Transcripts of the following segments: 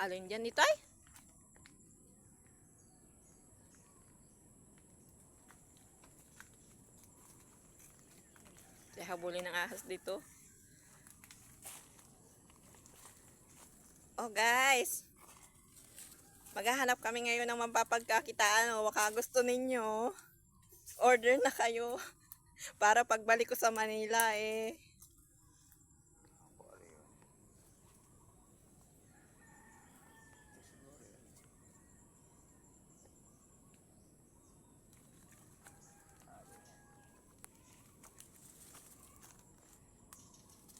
Alin dyan ito ay? Kaya habulin ng ahas dito. Oh guys, maghahanap kami ngayon ng mapapagkakitaan. O baka gusto ninyo, order na kayo. Para pagbalik ko sa Manila eh.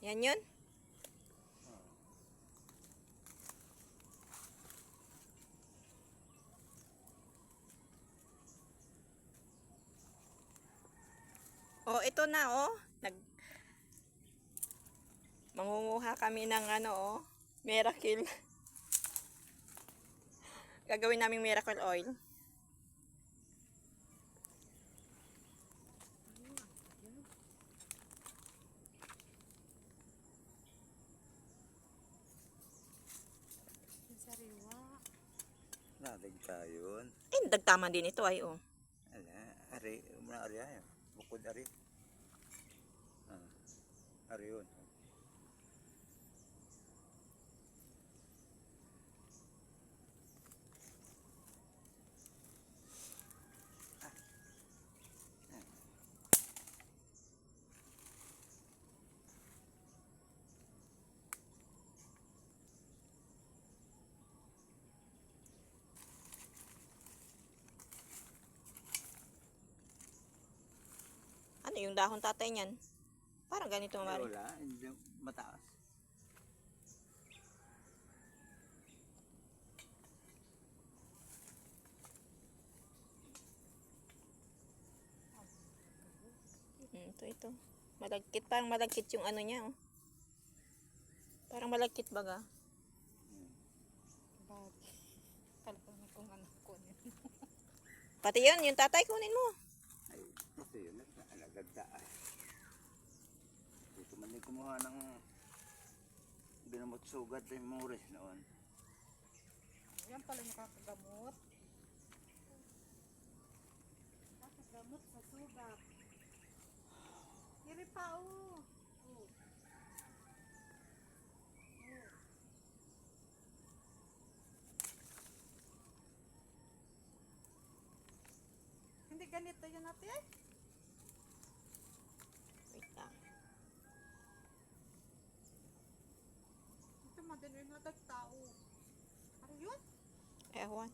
Yan yun? Oh, ito na oh. Nag Mangunguha kami ng ano oh, miracle. Gagawin naming miracle oil. Nadig kayon. Eh, dagtama din ito ay oh. Ala, ari, muna ari ayo. Bukod ari. Ah, ari yun. Yung dahon tatay niyan? Parang ganito mari. wala, hindi mataas. Mm, ito ito. Malagkit, parang malagkit yung ano niya oh. Parang malagkit baga. Bad. Talagang kung ano ko. Pati yun, yung tatay kunin mo. Nagagda ay. Dito man din kumuha ng ginamot sugat yung mures noon. Yan pala nakakagamot. Nakakagamot sa sugat. Iri pa oh. Oh. Oh. Hindi ganito yun ate. Wait Ito madali na tao. Ano yun? Ewan.